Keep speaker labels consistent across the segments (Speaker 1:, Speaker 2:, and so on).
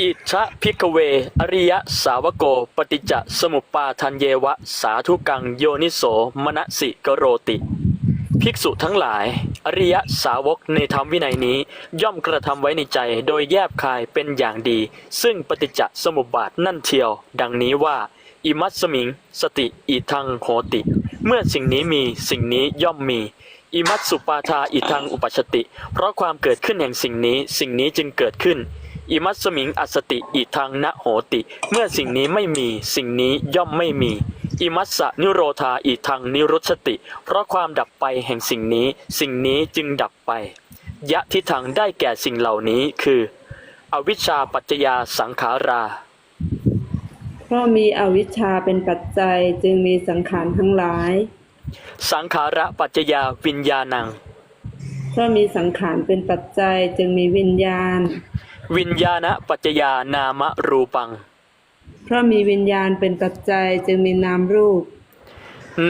Speaker 1: อิชะพิกเว อริยสาวโก ปฏิจจสมุปปาทันเยวะ สาธุกังโยนิโสมนสิกโรติ ภิกษุทั้งหลาย อริยสาวกในธรรมวินัยนี้ ย่อมกระทำไว้ในใจโดยแยบคายเป็นอย่างดี ซึ่งปฏิจจสมุปบาทนั่นเทียว ดังนี้ว่า อิมัตสมิง สติอิทังโหติ เมื่อสิ่งนี้มีสิ่งนี้ย่อมมีอิมัตสุปาทาอิทังอุปชติ เพราะความเกิดขึ้นแห่งสิ่งนี้ สิ่งนี้จึงเกิดขึ้น อิมัตสมิงอัสสติอิทังนะโหติ เมื่อสิ่งนี้ไม่มีสิ่งนี้ย่อมไม่มีอิมัสสะนิโรธาอิทังนิรุชติ เพราะความดับไปแห่งสิ่งนี้ สิ่งนี้จึงดับไป ยะทิทังได้แก่สิ่งเหล่านี้คือ อวิชชาปัจจยาสังขารา
Speaker 2: เพราะมีอวิชชาเป็นปัจจัยจึงมีสังขารทั้งหลาย
Speaker 1: สังขาระปัจจยาวิญญาณัง
Speaker 2: เพราะมีสังขารเป็นปัจจัยจึงมีวิญญาณ
Speaker 1: วิญญาณปัจจยานามรูปัง
Speaker 2: เพราะมีวิญญาณเป็นปัจจัยจึงมีนามรูป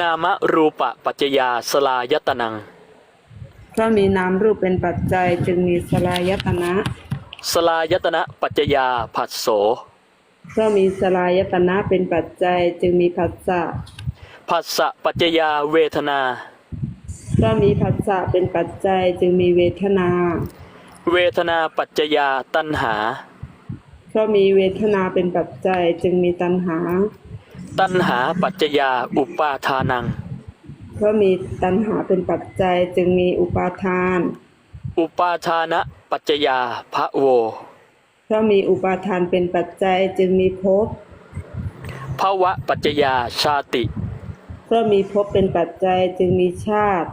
Speaker 1: นามรูปปัจจยาสลายตนัง
Speaker 2: เพราะมีนามรูปเป็นปัจจัยจึงมีสลายตนะ
Speaker 1: สลายตนะปัจจยาผัสโส
Speaker 2: เพราะมีสลายตนะเป็นปัจจัยจึงมีผัสสะ
Speaker 1: ผัสสะปัจจยาเวทนา
Speaker 2: เพราะมีผัสสะเป็นปัจจัยจึงมีเวทนา
Speaker 1: เวทนาปัจจยาตัณหา
Speaker 2: เพราะมีเวทนาเป็นปัจจัยจึงมีตัณหา
Speaker 1: ตัณหาปัจจยาอุปาทานัง
Speaker 2: เพราะมีตัณหาเป็นปัจจัยจึงมีอุปาทาน
Speaker 1: อุปาทานะปัจจยาพระโว
Speaker 2: เพราะมีอุปาทานเป็นปัจจัยจึงมีภพ
Speaker 1: ภวะปัจจยาชาติ
Speaker 2: เพราะมีภพเป็นปัจจัยจึงมีชาติ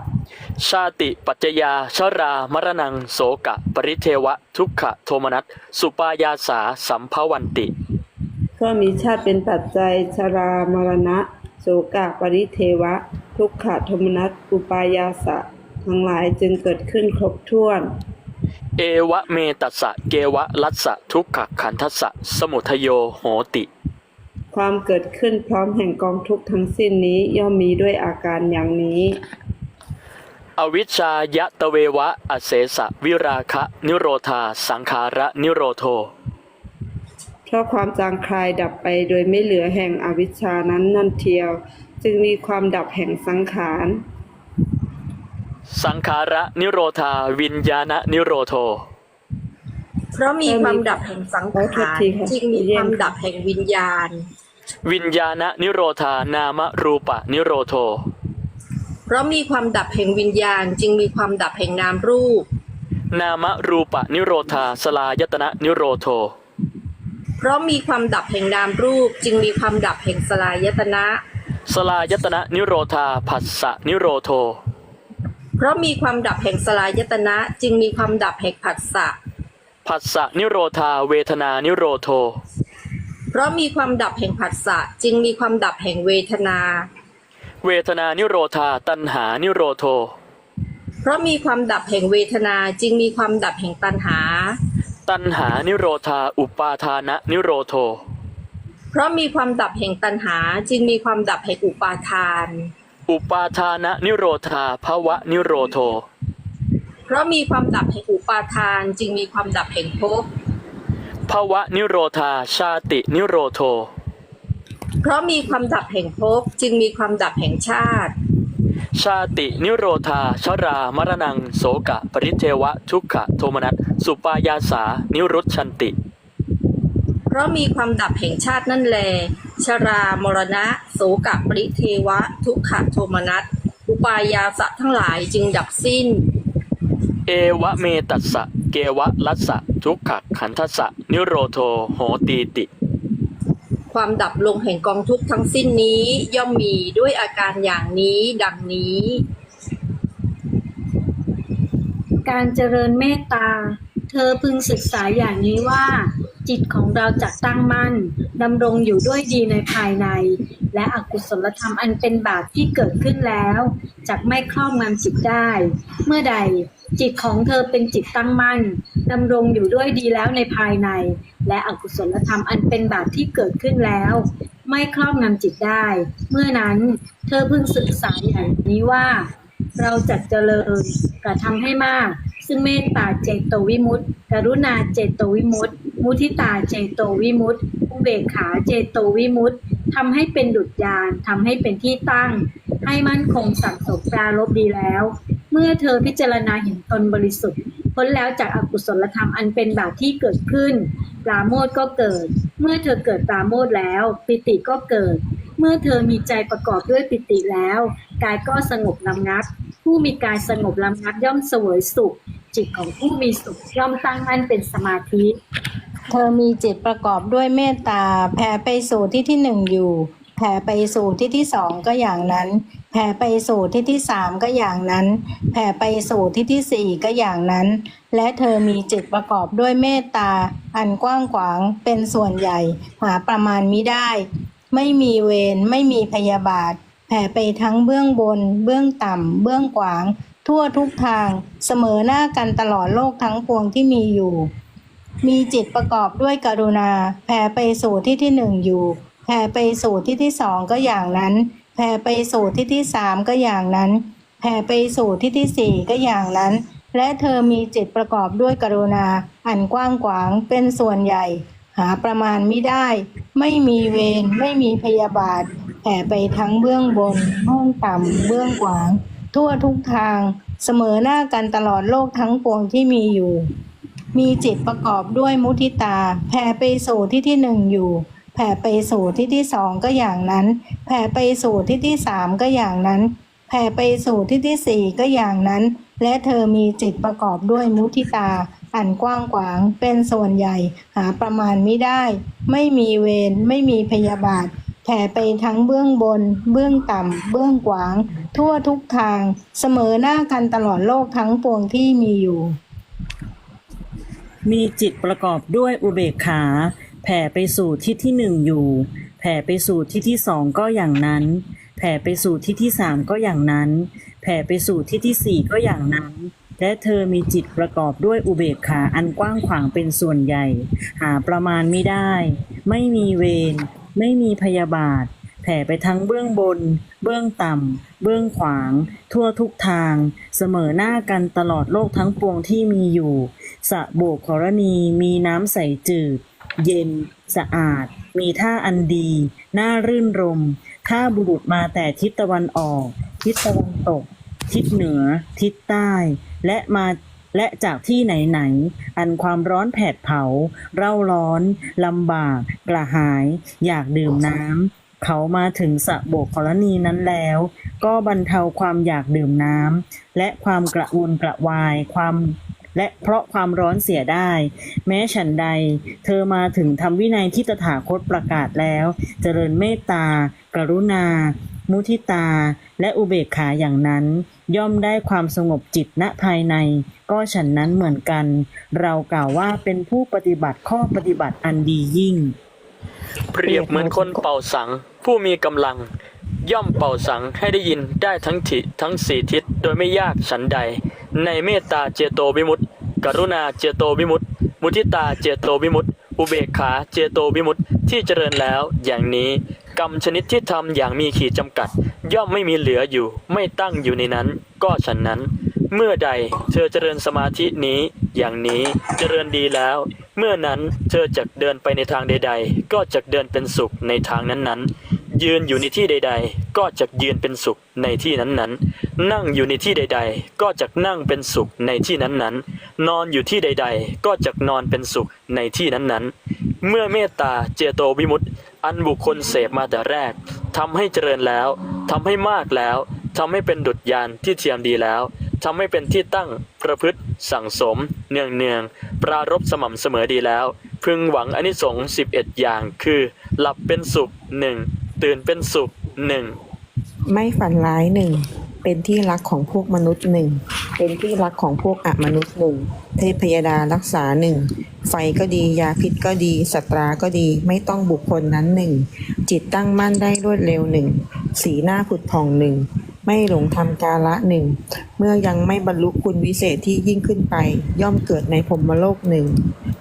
Speaker 1: ชาติปัจจยาชรามรณังโสกะ ปริเทวะ ทุกขโทมนัสสุปายาสาสัมภวันติ
Speaker 2: เพราะมีชาติเป็นปัจจัยชรามรณะ โสกะปริเทวะ ทุกขะโทมนัสอุปายาสะทั้งหลายจึงเกิดขึ้นครบถ้วน
Speaker 1: เอวะเมตัสสะเกวะลัสสะทุกขขันทัสสะสมุทโยโหติ
Speaker 2: ความเกิดขึ้นพร้อมแห่งกองทุกข์ทั้งสิ้นนี้ย่อมมีด้วยอาการอย่างนี้
Speaker 1: อวิชชายะตะเววะอเสสะวิราคะ นิโรธา สังขาระนิโรโท
Speaker 2: เพราะความจางคลายดับไปโดยไม่เหลือแห่งอวิชชานั้นนั่นเทียว จึงมีความดับแห่งสังขาร
Speaker 1: สังขาระนิโรธา วิญญาณนิโรโท
Speaker 3: เพราะมีความดับแห่งสัง
Speaker 2: ขอโทษ
Speaker 3: ขาร
Speaker 2: ทีค่ะ
Speaker 3: จึงมีความดับแห่งวิญญาณ
Speaker 1: วิญญาณนิโรธานามรูปะนิโรโท
Speaker 3: เพราะมีความดับแห่งวิญญาณจึงมีความดับแห่งนามรูป
Speaker 1: นามรูปะนิโรธาสลายตนะนิโรโท
Speaker 3: เพราะมีความดับแห่งนามรูปจึงมีความดับแห่งสลายตนะ
Speaker 1: สลายตนะนิโรธาผัสสะนิโรโท
Speaker 3: เพราะมีความดับแห่งสลายตนะจึงมีความดับแห่งผัสสะ
Speaker 1: ผัสสะนิโรธาเวทนานิโรโท
Speaker 3: เพราะมีความดับแห่งผัสสะจึงมีความดับแห่งเวทนา
Speaker 1: เวทนานิโรธาตัณหานิโรโท
Speaker 3: เพราะมีความดับแห่งเวทนาจึงมีความดับแห่งตัณหา
Speaker 1: ตัณหานิโรธาอุปาทานะนิโรโท
Speaker 3: เพราะมีความดับแห่งตัณหาจึงมีความดับแห่งอุปาทาน
Speaker 1: อุปาทานะนิโรธาภวะนิโรโท
Speaker 3: เพราะมีความดับแห่งอุปาทานจึงมีความดับแห่งภพ
Speaker 1: ภวะนิโรธาชาตินิโรโท
Speaker 3: เพราะมีความดับแห่งภพจึงมีความดับแห่งชาติ
Speaker 1: ชาตินิโรธา ชรามรณัง โสกะ ปริเทวะ ทุกขโทมนัสสุปายาสา นิรุชชันติ
Speaker 3: เพราะมีความดับแห่งชาตินั่นแล ชรามรณะ โสกะ ปริเทวะ ทุกขโทมนัสอุปายาสะทั้งหลายจึงดับสิ้น
Speaker 1: เอวะเมตัสสะ เกวะลัสสะ ทุกขขันทัสสะ นิโรโท โหตีติ
Speaker 3: ความดับลงแห่งกองทุกข์ทั้งสิ้นนี้ย่อมมีด้วยอาการอย่างนี้ดังนี้
Speaker 4: การเจริญเมตตา เธอพึงศึกษาอย่างนี้ว่า จิตของเราจะตั้งมั่นดำรงอยู่ด้วยดีในภายใน และอกุศลธรรมอันเป็นบาปที่เกิดขึ้นแล้วจะไม่ครอบงำจิตได้ เมื่อใด จิตของเธอเป็นจิตตั้งมั่นดำรงอยู่ด้วยดีแล้วในภายใน และอกุศลธรรมอันเป็นบาปที่เกิดขึ้นแล้ว ไม่ครอบงำจิตได้ เมื่อนั้นเธอเพึงศึกษาอย่างนี้ว่า เราจะเจริญกระทำให้มาก ซึ่งเมตตาเจโตวิมุตติ กรุณาเจโตวิมุตติ มุทิตาเจโตวิมุตติอุเบกขาเจโตวิมุตติทำให้เป็นดุจยานทำให้เป็นที่ตั้ง ให้มั่นคงสังสมปรารบดีแล้ว มื่อเธอพิจารณาเห็นตนบริสุทธิ์ พ้นแล้วจากอากุศลธรรมอันเป็นบาปที่เกิดขึ้น ปราโมทก็เกิด เมื่อเธอเกิดปราโมทแล้ว ปิติก็เกิด เมื่อเธอมีใจประกอบด้วยปิติแล้วกายก็สงบลำงับผู้มีกายสงบลำงับย่อมเสวยสุข จิตของผู้มีสุขย่อมตั้งมั่นเป็นสมาธิ
Speaker 5: เธอมีจิตประกอบด้วยเมตตาแผ่ไปสู่ที่ที่หนึ่งอยู่แผ่ไปสู่ที่ที่สองก็อย่างนั้น ผ่ไปสู่ที่ที่สามก็อย่างนั้น แผ่ไปสู่ที่ที่สี่ก็อย่างนั้น และเธอมีจิตประกอบด้วยเมตตา อันกว้างขวางเป็นส่วนใหญ่ หาประมาณมิได้ ไม่มีเวรไม่มีพยาบาท แผ่ไปทั้งเบื้องบน เบื้องต่ำ เบื้องขวาง ทั่วทุกทาง เสมอหน้ากันตลอดโลกทั้งปวงที่มีอยู่ มีจิตประกอบด้วยกรุณา แผ่ไปสู่ที่ที่หนึ่งอยู่ แผ่ไปสู่ที่ที่สองก็อย่างนั้น แผ่ไปสู่ที่ที่สามก็อย่างนั้น แผ่ไปสู่ที่ที่สี่ก็อย่างนั้น และเธอมีจิตประกอบด้วยกรุณา อันกว้างขวางเป็นส่วนใหญ่ หาประมาณไม่ได้ ไม่มีเวรไม่มีพยาบาท แผ่ไปทั้งเบื้องบนเบื้องต่ำเบื้องขวาง ทั่วทุกทาง เสมอหน้ากันตลอดโลกทั้งปวงที่มีอยู่ มีจิตประกอบด้วยมุทิตา แผ่ไปสู่ที่ที่หนึ่งอยู่ แผ่ไปสู่ที่ที่สองก็อย่างนั้น แผ่ไปสู่ที่ที่สามก็อย่างนั้น แผ่ไปสู่ที่ที่สี่ก็อย่างนั้น และเธอมีจิตประกอบด้วยมุทิตา อันกว้างขวางเป็นส่วนใหญ่ หาประมาณไม่ได้ ไม่มีเวรไม่มีพยาบาทแผ่ไปทั้งเบื้องบน เบื้องต่ำ เบื้องขวาง ทั่วทุกทาง เสมอหน้ากันตลอดโลกทั้งปวงที่มีอยู่
Speaker 6: มีจิตประกอบด้วยอุเบกขา แผ่ไปสู่ทิศที่หนึ่งอยู่ แผ่ไปสู่ทิศที่สองก็อย่างนั้น แผ่ไปสู่ทิศที่สามก็อย่างนั้น แผ่ไปสู่ทิศที่สี่ก็อย่างนั้น และเธอมีจิตประกอบด้วยอุเบกขาอันกว้างขวางเป็นส่วนใหญ่ หาประมาณไม่ได้ ไม่มีเวร ไม่มีพยาบาท แผ่ไปทั้งเบื้องบน เบื้องต่ำ เบื้องขวาง ทั่วทุกทาง เสมอหน้ากันตลอดโลกทั้งปวงที่มีอยู่สะโบกขรณีมีน้ำใสจืด เย็นสะอาด มีท่าอันดี น่ารื่นรม ถ้าบุรุษมาแต่ทิศตะวันออก ทิศตะวันตก ทิศเหนือ ทิศใต้ และมาและจากที่ไหนๆ อันความร้อนแผดเผา เร่าร้อน ลำบาก กระหาย อยากดื่มน้ำ เขามาถึงสะโบกกรณีนั้นแล้ว ก็บรรเทาความอยากดื่มน้ำ และความกระวนกระวาย ความ และเพราะความร้อนเสียได้ แม้ฉันใด เธอมาถึงทำวินัยที่ตถาคตประกาศแล้ว เจริญเมตตา กรุณา มุทิตา และอุเบกขาอย่างนั้น ย่อมได้ความสงบจิตณภายใน ก็ฉันนั้นเหมือนกัน เรากล่าวว่าเป็นผู้ปฏิบัติข้อปฏิบัติอันดียิ่ง
Speaker 1: เปรียบเหมือนคนเป่าสัง ผู้มีกำลังย่อมเป่าสังให้ได้ยินได้ทั้งทิทั้งสี่ทิศโดยไม่ยากฉันใด ในเมตตาเจโตวิมุตติ กรุณาเจโตวิมุตติ มุทิตาเจโตวิมุตติ อุเบกขาเจโตวิมุตติที่เจริญแล้ว อย่างนี้กรรมชนิดที่ทำอย่างมีขีดจำกัด ย่อมไม่มีเหลืออยู่ ไม่ตั้งอยู่ในนั้น ก็ฉันนั้น เมื่อใดเธอเจริญสมาธินี้อย่างนี้เจริญดีแล้ว เมื่อนั้นเธอจะเดินไปในทางใด ๆ ก็จะเดินเป็นสุขในทางนั้นๆ ยืนอยู่ในที่ใด ๆ ก็จะยืนเป็นสุขในที่นั้นๆ นั่งอยู่ในที่ใด ๆ ก็จะนั่งเป็นสุขในที่นั้นๆ นอนอยู่ที่ใด ๆ ก็จะนอนเป็นสุขในที่นั้นๆ เมื่อเมตตาเจโตวิมุตติอันบุคคลเสพมาแต่แรกทำให้เจริญแล้วทำให้มากแล้วทำให้เป็นดุจยานที่เทียมดีแล้วทำให้เป็นที่ตั้งประพฤติสั่งสม เนืองเนืองปรารบสม่ำเสมอดีแล้ว พึงหวังอนิสงส์สิบเอ็ดอย่างคือ หลับเป็นสุขหนึ่ง ตื่นเป็นสุขหนึ่ง
Speaker 7: ไม่ฝันร้ายหนึ่งเป็นที่รักของพวกมนุษย์หนึ่งเป็นที่รักของพวกอมนุษย์หนึ่งเทพยดารักษาหนึ่งไฟก็ดียาพิษก็ดีสัตราก็ดีไม่ต้องบุคคลนั้นหนึ่งจิตตั้งมั่นได้รวดเร็วหนึ่งสีหน้าผุดผ่องหนึ่งไม่หลงทำกาละหนึ่งเมื่อยังไม่บรรลุคุณวิเศษที่ยิ่งขึ้นไป ย่อมเกิดในพรมโลกหนึ่ง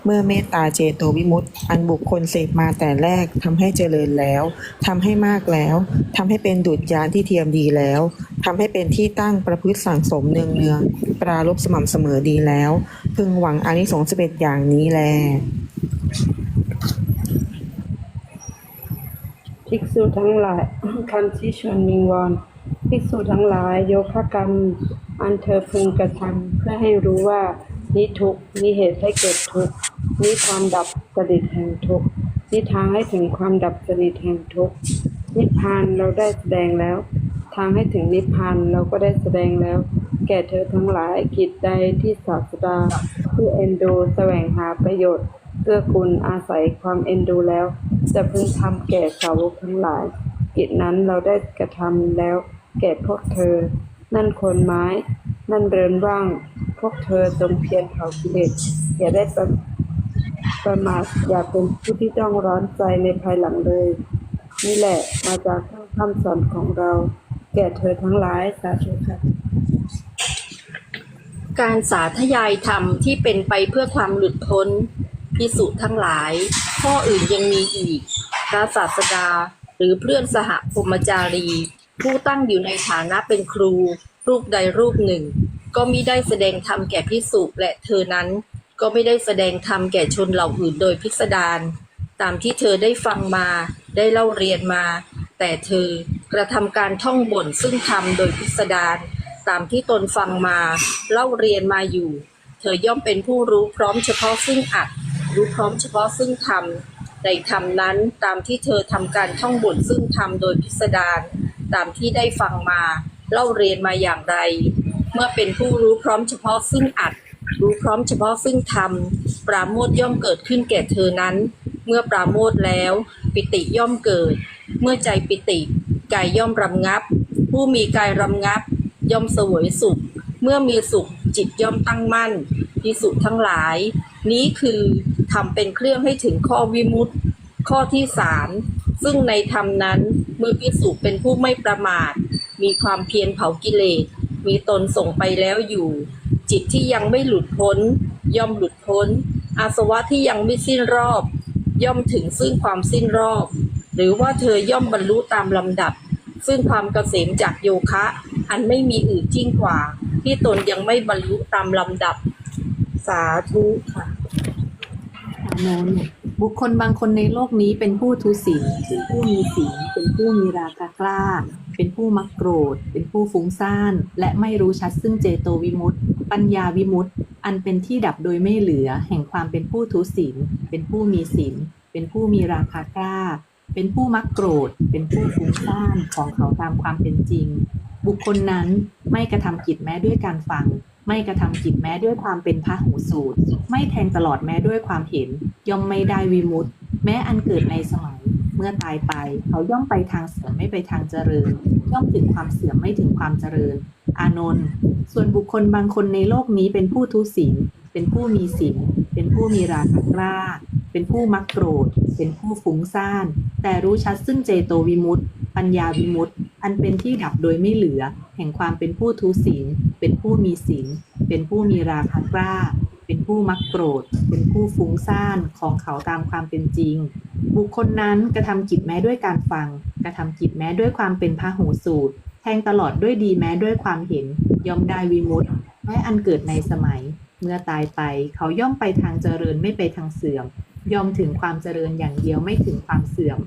Speaker 7: เมื่อเมตตาเจโตวิมุตติอันบุคคลเสพมาแต่แรกทำให้เจริญแล้วทำให้มากแล้วทำให้เป็นดุจยานที่เทียมดีแล้วทำให้เป็นที่ตั้งประพฤติสั่งสมเนืองเนืองปรารบสม่ำเสมอดีแล้ว พึงหวังอานิสงส์สิบเอ็ดอย่างนี้แล
Speaker 2: ภิกษุทั้งหลายคำที่ชวนวิงวอนภิกษุทั้งหลายโยคะกรรม อันเธอพึงกระทำเพื่อให้รู้ว่า นี้ทุกมีเหตุให้เกิดทุก นี้ความดับสนิทแห่งทุกข์นี้ทางให้ถึงความดับสนิทแห่งทุกข์นิพพานเราได้แสดงแล้ว ทางให้ถึงนิพพานเราก็ได้แสดงแล้ว แก่เธอทั้งหลายกิจใดที่ศาสดาผู้เอ็นดูแสวงหาประโยชน์เพื่อคุณอาศัยความเอ็นดูแล้ว จะพึงทำแก่สาวกทั้งหลาย กิจนั้นเราได้กระทำแล้ว แก่พวกเธอ นั่นคนไม้ นั่นเรือนว่าง พวกเธอจงเพียรเผากิเลสอย่าได้ประ ประมาทอย่าเป็นผู้ที่ต้องร้อนใจในภายหลังเลย นี่แหละมาจากคำสอนของเรา แก่เธอทั้งหลายสาธุค่ะ
Speaker 3: การสาธยายธรรมที่เป็นไปเพื่อความหลุดพ้นพิสุทั้งหลาย ข้ออื่นยังมีอีกพระศาสดา หรือเพื่อนสหพมจารี ผู้ตั้งอยู่ในฐานะเป็นครู รูปใดรูปหนึ่ง ก็มิได้แสดงธรรมแก่พิสุและเธอนั้น ก็ไม่ได้แสดงธรรมแก่ชนเหล่าอื่นโดยพิสดารตามที่เธอได้ฟังมาได้เล่าเรียนมา แต่เธอกระทำการท่องบ่นซึ่งธรรมโดยพิสดารตามที่ตนฟังมาเล่าเรียนมาอยู่ เธอย่อมเป็นผู้รู้พร้อมเฉพาะซึ่งอัดรู้พร้อมเฉพาะซึ่งธรรมในธรรมนั้นตามที่เธอทำการท่องบทซึ่งธรรมโดยพิสดารตามที่ได้ฟังมาเล่าเรียนมาอย่างไร เมื่อเป็นผู้รู้พร้อมเฉพาะซึ่งอัด รู้พร้อมเฉพาะซึ่งธรรม ปราโมทย่อมเกิดขึ้นแก่เธอนั้น เมื่อปราโมทแล้ว ปิติย่อมเกิด เมื่อใจปิติกายย่อมรำงับ ผู้มีกายรำงับ ย่อมเสวยสุข เมื่อมีสุขจิตย่อมตั้งมั่นพิสุทั้งหลาย นี้คือทำเป็นเครื่องให้ถึงข้อวิมุตติ ข้อที่สามซึ่งในธรรมนั้นเมื่อพิสุเป็นผู้ไม่ประมาท มีความเพียรเผากิเลสมีตนส่งไปแล้วอยู่ จิตที่ยังไม่หลุดพ้น ย่อมหลุดพ้น อาสวะที่ยังไม่สิ้นรอบ ย่อมถึงซึ่งความสิ้นรอบ หรือว่าเธอย่อมบรรลุตามลำดับ ซึ่งความเกษมจากโยคะ อันไม่มีอื่นยิ่งกว่า ที่ตนยังไม่บรรลุตามลำดับ สาธุค่ะ
Speaker 8: นนท์บุคคลบางคนในโลกนี้เป็นผู้ทุศีลเป็นผู้มีศีลเป็นผู้มีราคะกล้า เป็นผู้มักโกรธ เป็นผู้ฟุ้งซ่าน และไม่รู้ชัดซึ่งเจโตวิมุตติ ปัญญาวิมุตติอันเป็นที่ดับโดยไม่เหลือ แห่งความเป็นผู้ทุศีล เป็นผู้มีศีล เป็นผู้มีราคะกล้า เป็นผู้มักโกรธ เป็นผู้ฟุ้งซ่านของเขาตามความเป็นจริง บุคคลนั้นไม่กระทำกิจแม้ด้วยการฟัง ไม่กระทำกิจแม้ด้วยความเป็นพระหูสูตร ไม่แทงตลอดแม้ด้วยความเห็น ย่อมไม่ได้วิมุตติแม้อันเกิดในสมัยเมื่อตายไป เขาย่อมไปทางเสื่อมไม่ไปทางเจริญ ย่อมถึงความเสื่อมไม่ถึงความเจริญ อานนท์ส่วนบุคคลบางคนในโลกนี้เป็นผู้ทุศีล เป็นผู้มีศีล เป็นผู้มีราคะกล้า เป็นผู้มักโกรธ เป็นผู้ฟุ้งซ่าน แต่รู้ชัดซึ่งเจโตวิมุตติ ปัญญาวิมุตติ อันเป็นที่ดับโดยไม่เหลือ แห่งความเป็นผู้ทุศีล เป็นผู้มีศีล เป็นผู้มีราคะกล้า เป็นผู้มักโกรธ เป็นผู้ฟุ้งซ่านของเขาตามความเป็นจริง บุคคลนั้นกระทำกิจแม้ด้วยการฟัง กระทำกิจแม้ด้วยความเป็นพระหูสูตร งตลอดด้วยดีแม้ด้วยความเห็น ย่อมได้วิมุตติแม้อันเกิดในสมัย เมื่อตายไปเขาย่อมไปทางเจริญไม่ไปทางเสื่อม ย่อมถึงความเจริญอย่างเดียวไม่ถึงความเสื่อม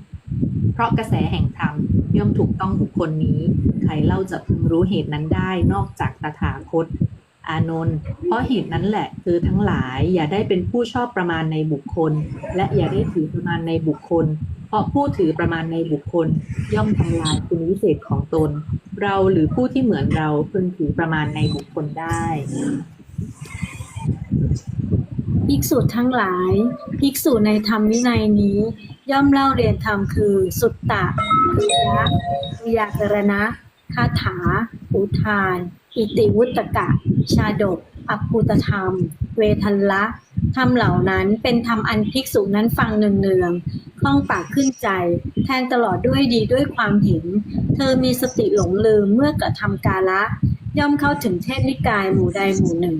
Speaker 8: เพราะกระแสแห่งธรรมย่อมถูกต้องบุคคลนี้ ใครเล่าจะพึงรู้เหตุนั้นได้นอกจากตถาคต อานนท์เพราะเหตุนั้นแหละเธอทั้งหลายอย่าได้เป็นผู้ชอบประมาณในบุคคล และอย่าได้ถือประมาณในบุคคล เพราะผู้ถือประมาณในบุคคลย่อมทำลายคุณวิเศษของตน เราหรือผู้ที่เหมือนเราพึงถือประมาณในบุคคลได้
Speaker 4: ภิกษุทั้งหลาย ภิกษุในธรรมวินัยนี้ ย่อมเล่าเรียนธรรมคือ สุตตะคืยะวิยากรณะคาถา อุทาน อิติวุตกะ ชาดกอัปปุตธรรม เวทันละธรรมเหล่านั้นเป็นธรรมอันภิกษุนั้นฟังเนืองๆ คล่องปากขึ้นใจ แทงตลอดด้วยดีด้วยความเห็น เธอมีสติหลงลืมเมื่อกระทำกาละย่อมเข้าถึงเทพนิกายหมู่ใดหมู่หนึ่ง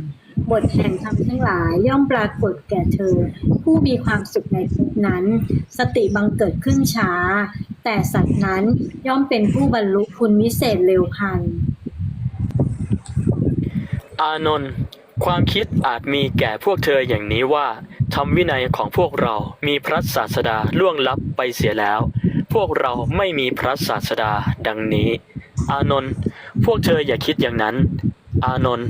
Speaker 4: บทแห่งธรรมทั้งหลายย่อมปรากฏแก่เธอ ผู้มีความสุขในทุกนั้น สติบังเกิดขึ้นช้า แต่สัตว์นั้นย่อมเป็นผู้บรรลุคุณวิเศษเร็วพัน
Speaker 1: อานนท์ความคิดอาจมีแก่พวกเธออย่างนี้ว่า ธรรมวินัยของพวกเรามีพระศาสดาล่วงลับไปเสียแล้ว พวกเราไม่มีพระศาสดาดังนี้ อานนท์พวกเธออย่าคิดอย่างนั้น อานนท์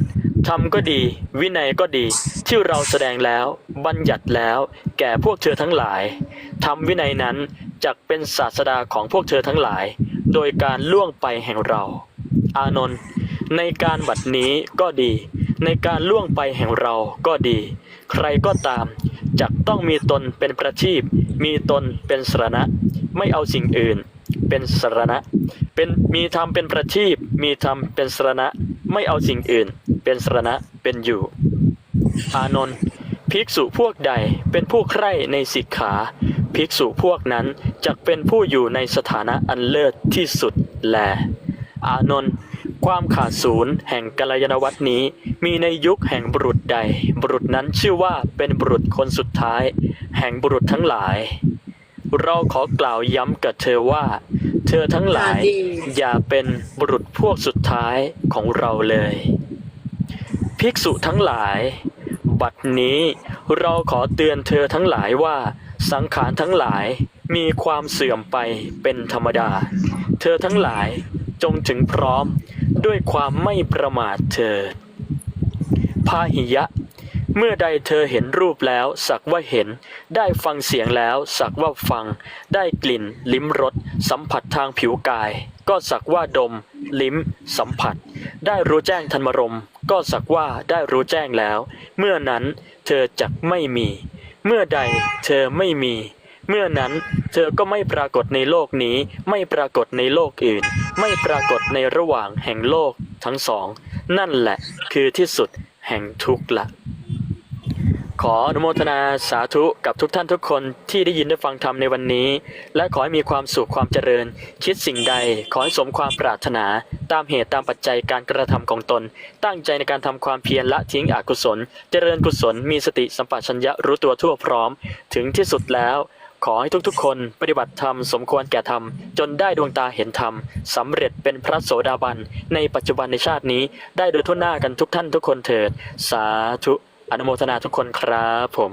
Speaker 1: ธรรมก็ดี วินัยก็ดี ที่เราแสดงแล้วบัญญัติแล้ว แก่พวกเธอทั้งหลายธรรมวินัยนั้นจักเป็นศาสดาของพวกเธอทั้งหลาย โดยการล่วงไปแห่งเรา อานนท์ ในการบัดนี้ก็ดี ในการล่วงไปแห่งเราก็ดี ใครก็ตามจักต้องมีตนเป็นประทีปมีตนเป็นสรณะ ไม่เอาสิ่งอื่น เป็นสรณะ เป็นมีธรรมเป็นประทีปมีธรรมเป็นสรณะ ไม่เอาสิ่งอื่น เป็นสรณะเป็นอยู่ อานนท์ภิกษุพวกใดเป็นผู้ใคร่ในสิกขาภิกษุพวกนั้นจักเป็นผู้อยู่ในสถานะอันเลิศที่สุดแล อานนท์ ความขาดศูนย์แห่งกัลยาณวัตนี้ มีในยุคแห่งบุรุษใด บุรุษนั้นชื่อว่าเป็นบุรุษคนสุดท้าย แห่งบุรุษทั้งหลาย เราขอกล่าวย้ำกับเธอว่า เธอทั้งหลาย อย่าเป็นบุรุษพวกสุดท้ายของเราเลย ภิกษุทั้งหลาย บัดนี้เราขอเตือนเธอทั้งหลายว่า สังขารทั้งหลายมีความเสื่อมไปเป็นธรรมดา เธอทั้งหลายจงถึงพร้อม ด้วยความไม่ประมาทเถิดพาหิยะ เมื่อใดเธอเห็นรูปแล้ว สักว่าเห็น ได้ฟังเสียงแล้ว สักว่าฟัง ได้กลิ่น ลิ้มรสสัมผัสทางผิวกาย ก็สักว่าดม ลิ้ม สัมผัส ได้รู้แจ้งธรรมรม ก็สักว่าได้รู้แจ้งแล้ว เมื่อนั้นเธอจักไม่มี เมื่อใดเธอไม่มี เมื่อนั้นเธอก็ไม่ปรากฏในโลกนี้ ไม่ปรากฏในโลกอื่น ไม่ปรากฏในระหว่างแห่งโลกทั้งสอง นั่นแหละคือที่สุดแห่งทุกข์ละขออนุโมทนาสาธุกับทุกท่านทุกคนที่ได้ยินได้ฟังธรรมในวันนี้ และขอให้มีความสุขความเจริญ คิดสิ่งใดขอให้สมความปรารถนา ตามเหตุตามปัจจัยการกระทำของตน ตั้งใจในการทำความเพียรละทิ้งอกุศล เจริญกุศลมีสติสัมปชัญญะรู้ตัวทั่วพร้อม ถึงที่สุดแล้ว ขอให้ทุกๆ คนปฏิบัติธรรมสมควรแก่ธรรม จนได้ดวงตาเห็นธรรมสำเร็จเป็นพระโสดาบัน ในปัจจุบันในชาตินี้ ได้โดยทั่วหน้ากันทุกท่านทุกคนเถิด สาธุอนุโมทนาทุกคนครับผม